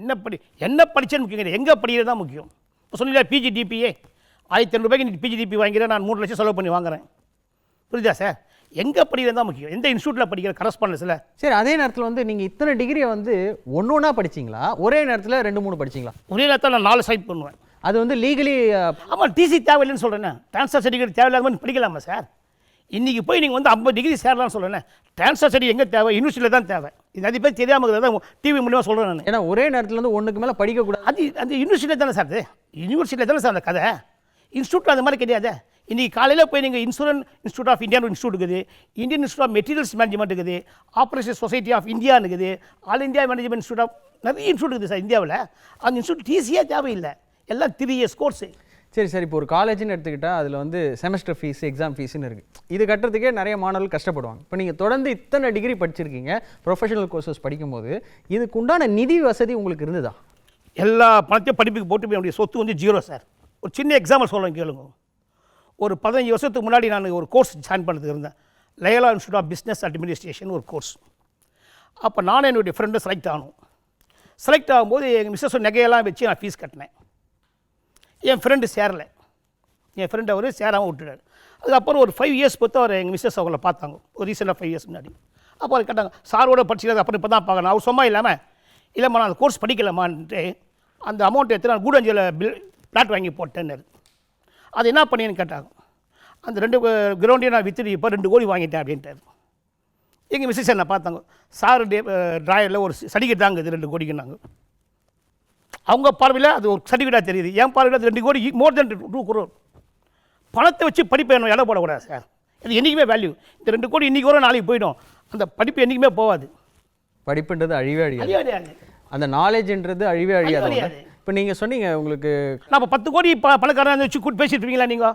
என்ன படி என்ன படிச்சேன்னு முக்கியம் கிடையாது. எங்கே படிக்கிறது தான் முக்கியம். இப்போ சொன்னீங்களா பிஜி டிபிஏ ஆயிரத்தி ரூபாய்க்கு நீ பிஜி டிபி வாங்கிறேன் நான் மூணு லட்சம் செலவு பண்ணி வாங்குறேன். புரியுதா சார் எங்கே படிக்கிறது தான் முக்கியம். எந்த இன்ஸ்டியூட்டில் படிக்கிற கரஸ்பாண்டன்ஸில் சரி அதே நேரத்தில் வந்து நீங்கள் இத்தனை டிகிரியை வந்து ஒன்று ஒன்றா படிச்சீங்களா? ஒரே நேரத்தில் ரெண்டு மூணு படிச்சீங்களா? ஒரே நேரத்தில் நான் நாலு சைட் பண்ணுவேன். அது வந்து லீகலி ஆமாம் டிசி தேவையில்லைன்னு சொல்கிறேன் ட்ரான்ஸ்ஃபர் சர்டிஃபிகேட் தேவையில்லாத மாதிரி படிக்கலாமா சார் இன்றைக்கி போய் நீங்கள் வந்து ஐம்பது டிகிரி சேரலாம்னு சொல்கிறேன் ட்ரான்ஸ்ஃபர் சர்டிஃபிகேட் எங்கே தேவை? யூனிவர்சிட்டியில் தான் தேவை. இது நிறைய பேர் தெரியாமல் இருக்கிறதா டிவி மூலியமாக சொல்கிறேன் நான். ஏன்னா ஒரே நேரத்தில் வந்து ஒன்றுக்கு மேலே படிக்கக்கூடாது அது அந்த யூனிவர்சிட்டியில் தானே சார் அது? யூனிவர்சிட்டியில் தானே சார் அந்த கதை? இன்ஸ்டியூட்டில் அந்த மாதிரி கிடையாது. இன்றைக்கி காலையில் போய் நீங்கள் இன்சூரன்ஸ் இன்ஸ்டியூட் ஆஃப் இந்தியான்னு இன்ஸ்டியூட் இருக்குது. Indian institute of materials management இருக்குது. ஆப்ரேஷன் சொசைட்டி ஆஃப் இந்தியா இருக்குது. All India management institute of நிறைய இன்ஸ்டியூட் இருக்குது சார் இந்தியாவில். அந்த இன்ஸ்டியூட் டிசியாக தேவையில்லை. எல்லாம் த்ரீ இயர்ஸ் கோர்ஸு சரி சரி இப்போ ஒரு காலேஜ்னு எடுத்துக்கிட்டால் அதில் வந்து செமஸ்டர் ஃபீஸ் எக்ஸாம் ஃபீஸ்னு இருக்குது இது கட்டுறதுக்கே நிறைய மாணவர்கள் கஷ்டப்படுவாங்க. இப்போ நீங்கள் தொடர்ந்து இத்தனை டிகிரி படிச்சிருக்கீங்க ப்ரொஃபஷனல் கோர்சஸ் படிக்கும்போது இதுக்கு உண்டான நிதி வசதி உங்களுக்கு இருந்ததா? எல்லா பணத்தையும் படிப்புக்கு போட்டு என்னுடைய சொத்து வந்து ஜீரோ சார் ஒரு சின்ன எக்ஸாம்பிள் சொல்கிறேன் கேளுங்க. ஒரு பதினஞ்சு வருஷத்துக்கு முன்னாடி நான் ஒரு கோர்ஸ் ஜாயின் பண்ணதுக்கு இருந்தேன். Loyola institute of business administration ஒரு கோர்ஸ் அப்போ நானும் என்னுடைய ஃப்ரெண்டு செலக்ட் ஆகணும் செலக்ட் ஆகும்போது எங்கள் மிஸ்ஸஸ் நகையெல்லாம் வச்சு நான் ஃபீஸ் கட்டினேன். என் ஃப்ரெண்டு சேரலை. என் ஃப்ரெண்டு அவர் சேராமல் விட்டுட்டார். அதுக்கப்புறம் ஒரு ஃபைவ் இயர்ஸ் பொறுத்து அவர் எங்கள் மிஸ்ஸஸ் அவங்கள பார்த்தாங்க. ஒரு ரீசெண்டாக ஃபைவ் இயர்ஸ் முன்னாடி. அப்போ அவர் கேட்டாங்க சாரோட படிச்சுக்கிறது அப்புறம் இப்போ தான் பார்க்கணும். அவர் சும்மா இல்லாமல் இல்லைம்மா நான் அந்த கோர்ஸ் படிக்கலாமான்ட்டு அந்த அமௌண்ட் எடுத்து நான் கூடஞ்சியில் பில் பிளாட் வாங்கி போட்டேன்னு அது என்ன பண்ணேன்னு கேட்டாங்க. அந்த ரெண்டு கிரவுண்டையும் நான் வித்துட்டு இப்போ ரெண்டு கோடி வாங்கிட்டேன் அப்படின்ட்டார். எங்கள் மிஸ்ஸஸ் என்ன பார்த்தாங்க. சார் ட்ராயரில் ஒரு சர்டிஃபிகேட் தாங்க இது ரெண்டு கோடிக்குன்னாங்க. அவங்க பார்வையில் அது ஒரு சர்டிஃபிகேட்டாக தெரியுது. என் பார்வையில் அது ரெண்டு கோடி மோர் தென் டூ குரோர் பணத்தை வச்சு படிப்பை என்ன இடம் போடக்கூடாது சார் இது என்றைக்குமே வேல்யூ இந்த ரெண்டு கோடி இன்றைக்கி வரும் நாளைக்கு போயிடும். அந்த படிப்பு என்றைக்குமே போகாது. படிப்புன்றது அழிவே அழியாது. அந்த நாலேஜ்ன்றது அழிவே அழியாது. இப்போ நீங்கள் சொன்னீங்க உங்களுக்கு நான் இப்போ பத்து கோடி ப பணக்காரன் வச்சு கூட்டி பேசியிருப்பீங்களா நீங்கள்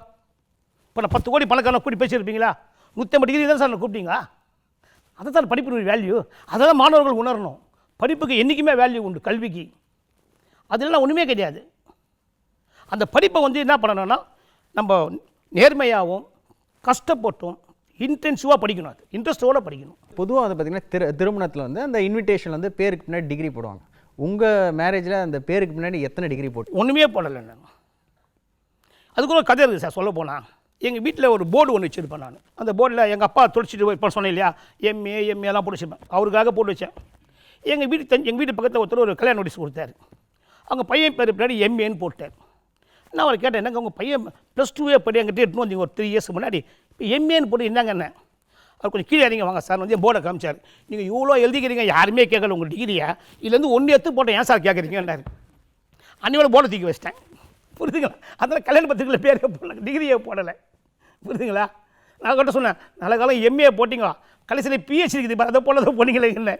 இப்போ நான் பத்து கோடி பணக்காரனை கூட்டி பேசியிருப்பீங்களா? நூற்றம்பது டிகிரி தான் சார் நான் கூப்பிட்டீங்க அதை தான் படிப்பினுடைய வேல்யூ அதை தான் மாணவர்கள் உணரணும். படிப்புக்கு என்றைக்குமே வேல்யூ உண்டு கல்விக்கு. அதெல்லாம் ஒன்றுமே கிடையாது. அந்த படிப்பை வந்து என்ன பண்ணணும்னா நம்ம நேர்மையாகவும் கஷ்டப்பட்டும் இன்டென்சிவாக படிக்கணும் அது. இன்ட்ரெஸ்டோடு படிக்கணும். பொதுவாக வந்து பார்த்தீங்கன்னா திரு திருமணத்தில் வந்து அந்த இன்விடேஷன் வந்து பேருக்கு பின்னாடி டிகிரி போடுவாங்க. உங்கள் மேரேஜில் அந்த பேருக்கு பின்னாடி எத்தனை டிகிரி போட்டு? ஒன்றுமே போடலை நான். அதுக்கு ஒரு கதை இருக்குது சார் சொல்ல போனால் எங்கள் வீட்டில் ஒரு போர்டு ஒன்று வச்சுருப்பேன் நான். அந்த போர்டில் எங்கள் அப்பா துடிச்சிட்டு இப்போ சொன்னேன் இல்லையா? எம்ஏ எம்ஏலாம் போட்டு வச்சுருப்பேன். அவருக்காக போட்டு வச்சேன். எங்கள் வீட்டு எங்கள் வீட்டு பக்கத்தில் ஒருத்தர் ஒரு கல்யாண நோட்டீஸ் கொடுத்தாரு. அவங்க பையன் பேர் பின்னாடி எம்ஏன்னு போட்டேன் நான் அவர் கேட்டேன் என்னங்க உங்கள் பையன் ப்ளஸ் டூவே படி எங்கிட்ட எடுத்துன்னு வந்தீங்க ஒரு த்ரீ இயர்ஸ் முன்னாடி? இப்போ எம்ஏன்னு போட்டு என்னங்க என்ன? அவர் கொஞ்சம் கீழே இறங்கி வாங்க சார் வந்து போர்டை காமிச்சார். நீங்கள் இவ்வளோ எழுதிக்கிறீங்க யாருமே கேட்கல உங்கள் டிகிரியை இதுலேருந்து ஒன்று எடுத்து போட்டேன் ஏன் சார் கேட்குறீங்கன்னாரு. அன்னையோட போர்டை தூக்கி வச்சிட்டேன். புரியுதுங்களா? அதில் கல்யாண பத்திரிக்கையில் பேரே போடல டிகிரியே போடலை. புரியுதுங்களா? நான் கிட்ட சொன்னேன் நல்ல காலம் எம்ஏ போட்டிங்களா? கடைசியில் பிஹெச்டி இருக்குது பாரு, அதை போல போனீங்களே இல்லை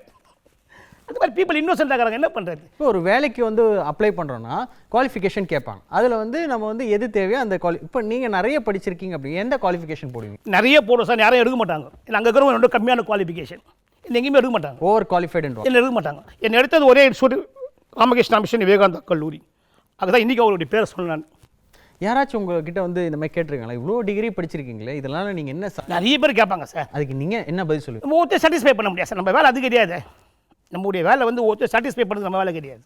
அது மாதிரி பீப்புள் இன்னோசென்ட் ஆகிறாங்க. என்ன பண்ணுறது இப்போ ஒரு வேலைக்கு வந்து அப்ளை பண்ணுறோன்னா குவாலிஃபிகேஷன் கேட்பாங்க. அதில் வந்து நம்ம வந்து எது தேவையோ அந்த குவாலி இப்போ நீங்கள் நிறைய படிச்சிருக்கீங்க அப்படி எந்த குவாலிஃபிகேஷன் போடுவீங்க? நிறைய போடும் சார். யாரும் எடுக்க மாட்டாங்க. இல்லை அங்கே இருக்கிறவங்க ரொம்ப கம்மியான குவாலிஃபிகேஷன் என்ன எங்கேயுமே எடுக்க மாட்டாங்க. ஓவர் குவாலிஃபைடுன்றோம் என்ன எடுக்க மாட்டாங்க. என்னை எடுத்தது ஒரே இன்ஸ்டியூட் ராமகிருஷ்ணா மிஷன் விவேகானந்தா கல்லூரி. அதுதான் இன்றைக்கி அவருடைய பேரை சொன்னான் யாராச்சும் உங்ககிட்ட வந்து இந்த மாதிரி கேட்டிருக்காங்களா? இவ்வளோ டிகிரி படிச்சிருக்கீங்களே இதெல்லாம் நீங்கள் என்ன நிறைய பேர் கேட்பாங்க சார். அதுக்கு நீங்கள் என்ன பதில் ஒருத்தர் சாட்டிஸ்ஃபை பண்ண முடியாது சார். நம்ம வேலை அது கிடையாது நம்முடைய வேலை வந்து ஒருத்தர் சாட்டிஸ்ஃபை பண்ணுறது நம்ம வேலை கிடையாது.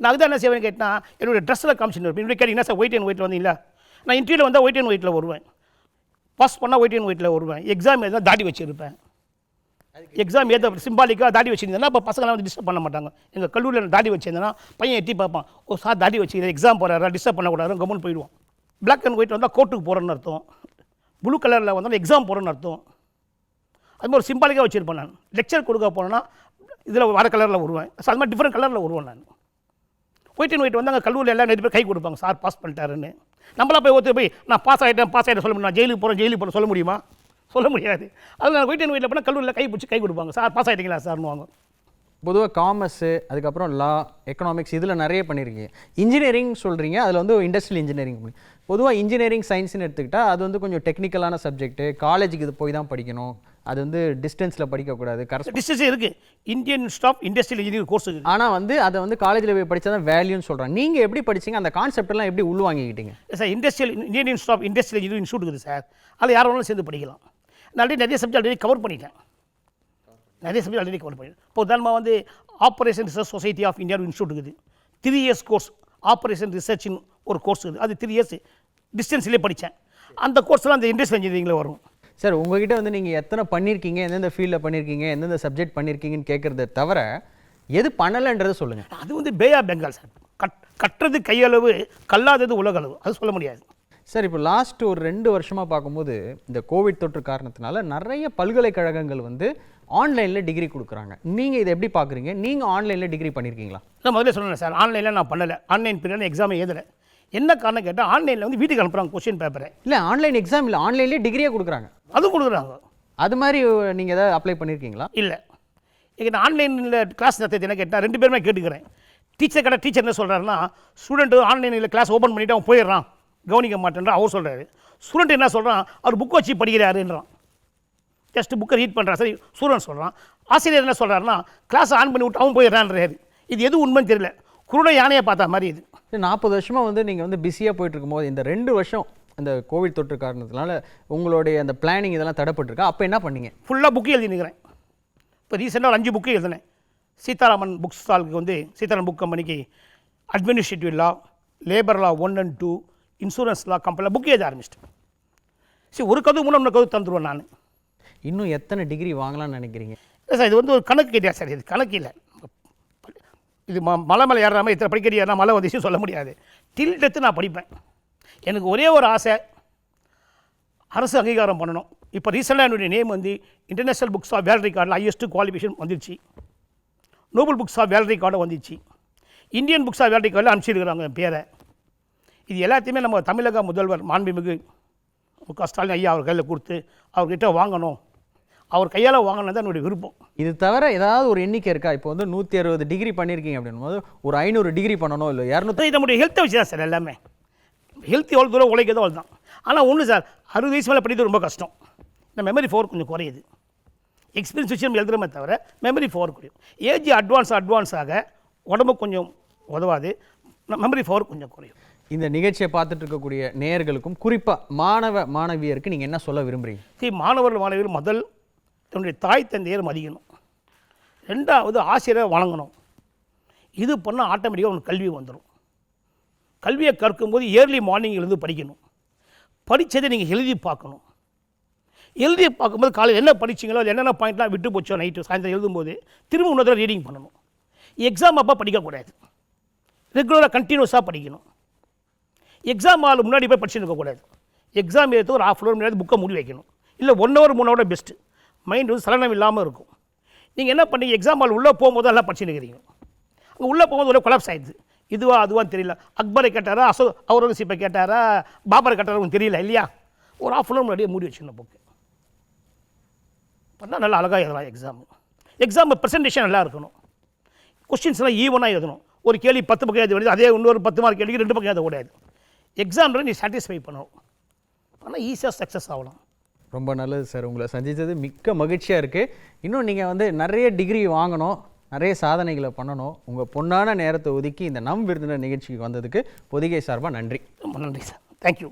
நான் அதுதான் என்ன செய்வேன் கேட்டால் என்னுடைய ட்ரெஸ்ஸில் காமிச்சுன்னு இருப்பேன் இப்படி கேட்டிங்கன்னா சார் ஒயிட் அண்ட் ஒயிட்டில் வந்தீங்களா நான் இன்டர்வியூவில் வந்தால் ஒயிட் அண்ட் ஒயிட்டில் வருவேன். பாஸ் பண்ணால் ஒயிட் அண்ட் ஒயிட்டில் வருவேன். எக்ஸாம் எதாவது தாடி வச்சுருப்பேன். எக்ஸாம் ஏதோ சிம்பாலிக்காக தாடி வச்சிருந்தேன்னா இப்போ பசங்களாம் வந்து டிஸ்டர்ப் பண்ண மாட்டாங்க. எங்கள் கல்லூரியில் தாடி வச்சிருந்தேன்னா பையன் எட்டி பார்ப்பான். ஓ சார் தாடி வச்சு எக்ஸாம் போகிறாரா டிஸ்டர்ப் பண்ணக்கூடாது கம்முன்னு போயிடுவான். பிளாக் அண்ட் ஒயிட் வந்தால் கோர்ட்டுக்கு போகிறேன்னு அர்த்தம். ப்ளூ கலரில் வந்தால் எக்ஸாம் போகிறேன்னு அர்த்தம். அது மாதிரி ஒரு சிம்பாலிக்காக வச்சுருப்பேன் நான். லெக்சர் கொடுக்க போனேன்னா இதில் வர கலரில் வருவேன் ஸோ அது மாதிரி டிஃப்ரெண்ட் கலரில் வருவேன் நான். ஒயிட் அண்ட் ஒயிட் வந்து அங்கே கல்லூரியில் எல்லாம் நிறைய பேர் கை கொடுப்பாங்க. சார் பாஸ் பண்ணிட்டாருன்னு. நம்மளா போய் ஒருத்தர் போய் நான் பாஸ் ஆகிட்டேன் பாஸ் ஆகிட்டேன் சொல்ல முடியும்? நான் ஜெயிலுக்கு போகிறேன் ஜெயிலுக்கு போகிறேன் சொல்ல முடியுமா? சொல்ல முடியாது. அதில் நான் ஒயிட் அண்ட் ஒயிட்டில் போனால் கல்லூரியில் கை பிடிச்சி கை கொடுப்பாங்க. சார் பாஸ் ஆகிட்டீங்களா சார்னுவாங்க பொதுவாக காமர்ஸு அதுக்கப்புறம் லா எக்கனாமிக்ஸ் இதில் நிறைய பண்ணியிருக்கீங்க இன்ஜினியரிங் சொல்கிறீங்க அதில் வந்து இண்டஸ்ட்ரியல் இன்ஜினியரிங் பொதுவாக இன்ஜினியரிங் சயின்ஸ்னு எடுத்துக்கிட்டால் அது வந்து கொஞ்சம் டெக்னிக்கலான சப்ஜெக்ட்டு காலேஜுக்கு இது போய் தான் படிக்கணும். அது வந்து டிஸ்டன்ஸில் படிக்கக்கூடாது கரஸ் டிஸ்டன்ஸ் இருக்குது Indian staff industrial engineer course ஆனால் வந்து அதை வந்து காலேஜில் போய் படித்தா தான் வேல்யூன்னு சொல்கிறாங்க நீங்கள் எப்படி படிச்சீங்க? அந்த கான்செப்ட் எல்லாம் எப்படி உள்வாங்கிக்கிட்டீங்க? Sir industrial Indian of industrial engineer institute இருக்குது சார் அதில் யார் வேணாலும் சேர்ந்து படிக்கலாம். நான் ஆல்ரெடி நிறைய சப்ஜெக்ட் ஆல்ரெடி கவர் பண்ணிட்டேன். நிறைய சப்ஜெக்ட் ஆல்ரெடி கவர் பண்ணிட்டேன். இப்போ உதாரணமாக வந்து operation research society of India institute இருக்குது. த்ரீ இயர்ஸ் கோர்ஸ் ஆப்ரேஷன் ரிசர்ச்னு ஒரு கோர்ஸ் இருக்குது. அது த்ரீ இயர்ஸ் டிஸ்டன்ஸ்லேயே படித்தேன் அந்த கோர்ஸ்லாம் அந்த இண்டஸ்ட்ரியல் இன்ஜினியரிங்கில் வரும். சார் உங்ககிட்ட வந்து நீங்கள் எத்தனை பண்ணியிருக்கீங்க எந்தெந்த ஃபீல்டில் பண்ணியிருக்கீங்க எந்தெந்த சப்ஜெக்ட் பண்ணியிருக்கீங்கன்னு கேட்குறத தவிர எது பண்ணலைன்றதை சொல்லுங்கள் அது வந்து bay of Bengal sir cut கட்டுறது கையளவு கல்லாதது உலகளவு. அது சொல்ல முடியாது. சார் இப்போ லாஸ்ட் ஒரு ரெண்டு வருஷமாக பார்க்கும்போது இந்த கோவிட் தொற்று காரணத்தினால நிறைய பல்கலைக்கழகங்கள் வந்து ஆன்லைனில் டிகிரி கொடுக்குறாங்க. நீங்கள் இதை எப்படி பார்க்குறீங்க? நீங்கள் ஆன்லைனில் டிகிரி பண்ணியிருக்கீங்களா நான் முதல்ல சொன்னேன் சார் ஆன்லைனில் நான் பண்ணலை. ஆன்லைன் பீரியட் எக்ஸாம் எழுதலை. என்ன காரணம் கேட்டால் ஆன்லைனில் வந்து வீட்டுக்கு அனுப்புகிறாங்க கொஸ்டின் பேப்பரை இல்லை ஆன்லைன் எக்ஸாம் இல்லை. ஆன்லைன்லேயே டிகிரியே கொடுக்குறாங்க. அதுவும் கொடுக்குறாங்க. அது மாதிரி நீங்கள் எதாவது அப்ளை பண்ணியிருக்கீங்களா இல்லை. எங்கிட்ட ஆன்லைனில் கிளாஸ் நடத்துறது என்ன கேட்டால் ரெண்டு பேருமே கேட்டுக்கிறேன். டீச்சர் கடை டீச்சர் என்ன சொல்கிறாருன்னா ஸ்டூடெண்ட்டு ஆன்லைனில் கிளாஸ் ஓப்பன் பண்ணிவிட்டு அவன் போயிடுறான். கவனிக்க மாட்டேன்றா அவர் சொல்கிறாரு ஸ்டூடெண்ட் என்ன சொல்கிறான் அவர் புக் வச்சு படிக்கிறாருன்றான். ஜஸ்ட் புக்கை ரீட் பண்ணுறான் சரி ஸ்டூடெண்ட் சொல்கிறான் ஆசிரியர் என்ன சொல்கிறாருன்னா கிளாஸ் ஆன் பண்ணி விட்டு அவன் போயிடுறான்றாரு. இது எது உண்மைன்னு தெரியல. குருட யானையை பார்த்தா மாதிரி இது. நாற்பது வருஷமாக வந்து நீங்கள் வந்து பிஸியாக போயிட்டு இருக்கும்போது இந்த ரெண்டு வருஷம் இந்த கோவிட் தொற்று காரணத்தினால உங்களுடைய அந்த பிளானிங் இதெல்லாம் தடைப்பட்டிருக்கா? அப்போ என்ன பண்ணீங்க? ஃபுல்லாக புக்கு எழுதினுக்கிறேன். இப்போ ரீசெண்டாக ஒரு அஞ்சு புக்கு எழுதினேன். சீதாராமன் புக் ஸ்டாலுக்கு வந்து சீதாராமன் புக் கம்பெனிக்கு administrative law labour law one and two insurance law கம்பெனியில் புக்கு எழுத ஆரம்பிச்சிட்டேன். சரி ஒரு கது மூணு இன்னொரு கது தந்துடுவேன் நான். இன்னும் எத்தனை டிகிரி வாங்கலாம்னு நினைக்கிறீங்க? இல்லை சார் இது வந்து ஒரு கணக்கு கிடையாது சார்? இது கணக்கு இல்லை. இது ம மலை மேலே ஏறாமல் இத்தனை படிக்கடி ஏறினா மலை வந்துச்சு சொல்ல முடியாது. டில் டெத்து நான் படிப்பேன். எனக்கு ஒரே ஒரு ஆசை அரசு அங்கீகாரம் பண்ணணும். இப்போ ரீசெண்டாக என்னுடைய நேம் வந்து இன்டர்நேஷ்னல் புக்ஸ் ஆஃப் வேல் ரெக்கார்டில் ஹையஸ்ட்டு குவாலிஃபிகேஷன் வந்துருச்சு. நோபல் புக்ஸ் ஆஃப் வேல் ரெக்கார்டும் வந்துச்சு இந்தியன் புக்ஸ் ஆஃப் வேல் ரெக்கார்டில் அனுப்பிச்சிருக்கிறாங்க என் பேரை. இது எல்லாத்தையுமே நம்ம தமிழக முதல்வர் மாண்புமிகு மு க ஸ்டாலின் ஐயா அவர் கையில் கொடுத்து அவர்கிட்ட வாங்கணும். அவர் கையால் வாங்கினது தான் என்னுடைய விருப்பம். இது தவிர ஏதாவது ஒரு எண்ணிக்கை இருக்கா? இப்போ வந்து நூற்றி அறுபது டிகிரி பண்ணியிருக்கீங்க அப்படின்னும் போது ஒரு ஐநூறு டிகிரி பண்ணணும் இல்லை இரநூத்தி நம்முடைய ஹெல்த்தை வச்சு தான் சார் எல்லாமே. ஹெல்த் எவ்வளோ தூரம் உழைக்கிறதோ அவ்வளோ தான் ஆனால் ஒன்று சார் அறுபது வயசு மேலே படிக்கிறது ரொம்ப கஷ்டம். இந்த மெமரி ஃபோர் கொஞ்சம் குறையுது. எக்ஸ்பீரியன்ஸ் வச்சு நம்ம எழுதுறமே தவிர மெமரி ஃபோர் குறையும். ஏஜ் அட்வான்ஸ் அட்வான்ஸ் ஆக உடம்பு கொஞ்சம் உதவாது. மெமரி ஃபோர் கொஞ்சம் குறையும். இந்த நிகழ்ச்சியை பார்த்துட்டு இருக்கக்கூடிய நேயர்களுக்கும் குறிப்பாக மாணவ மாணவியருக்கு நீங்கள் என்ன சொல்ல விரும்புறீங்க? சரி மாணவர்கள் மாணவியர் முதல் தன்னுடைய தாய் தந்தையர் மதிக்கணும் ரெண்டாவது ஆசிரியரை வணங்கணும். இது பண்ணால் ஆட்டோமேட்டிக்காக உனக்கு கல்வி வந்துடும் கல்வியை கற்கும்போது ஏர்லி மார்னிங் எழுந்து படிக்கணும். படித்ததை நீங்கள் எழுதி பார்க்கணும். எழுதி பார்க்கும்போது காலையில் என்ன படிச்சீங்களோ அது என்னென்ன பாயிண்ட்லாம் விட்டு போச்சோ நைட்டு சாயந்தரம் எழுதும்போது திரும்ப இன்னொரு ரீடிங் பண்ணணும். எக்ஸாம் அப்போ படிக்கக்கூடாது. ரெகுலராக கண்டினியூஸாக படிக்கணும். எக்ஸாம் ஆள் முன்னாடி போய் படிச்சுட்டு இருக்கக்கூடாது. எக்ஸாம் எழுத்து ஒரு ஹாஃப் அன் முன்னாடி புக்கை மூடி வைக்கணும். இல்லை ஒன் ஹவர் மூணு ஹவர் பெஸ்ட்டு மைண்ட் வந்து சலனம் இல்லாமல் இருக்கும். நீங்கள் என்ன பண்ணீங்க எக்ஸாம் ஹால் உள்ளே போகும்போது எல்லாம் படிச்சுன்னு இருக்கிறீங்க அங்கே உள்ளே போகும்போது ஒரே கொலாப்ஸ் ஆயிடுது. இதுவா அதுவான்னு தெரியல. அக்பரை கேட்டாரா அசோ அவுரங்கசீப்பை கேட்டாரா பாபரை கேட்டாரா தெரியல இல்லையா? ஒரு ஆஃப் அன் முன்னாடியே மூடி வச்சுக்கணும் புக்கு. பண்ணால் நல்லா அழகாக எழுதலாம் எக்ஸாம் எக்ஸாம் ப்ரெசன்டேஷன் நல்லா இருக்கணும். கொஸ்டின்ஸ்லாம் ஈவனாக e எழுதணும். ஒரு கேள்வி பத்து பக்கம் எழுத வேண்டியது அதே இன்னொரு பத்து மார்க் கேள்விக்கு ரெண்டு பக்கம் எழுதக்கூடாது எக்ஸாமில் நீ சாட்டிஸ்ஃபை பண்ணணும். ஆனால் ஈஸியாக சக்ஸஸ் ஆகலாம். ரொம்ப நல்லது சார். உங்களை சந்தித்தது மிக்க மகிழ்ச்சியாக இருக்குது இன்னும் நீங்கள் வந்து நிறைய டிகிரி வாங்கணும் நிறைய சாதனைகளை பண்ணணும். உங்கள் பொன்னான நேரத்தை ஒதுக்கி இந்த நம் விருந்தினர் நிகழ்ச்சிக்கு வந்ததுக்கு பொதிகை சார்பாக நன்றி. ரொம்ப நன்றி சார். தேங்க்யூ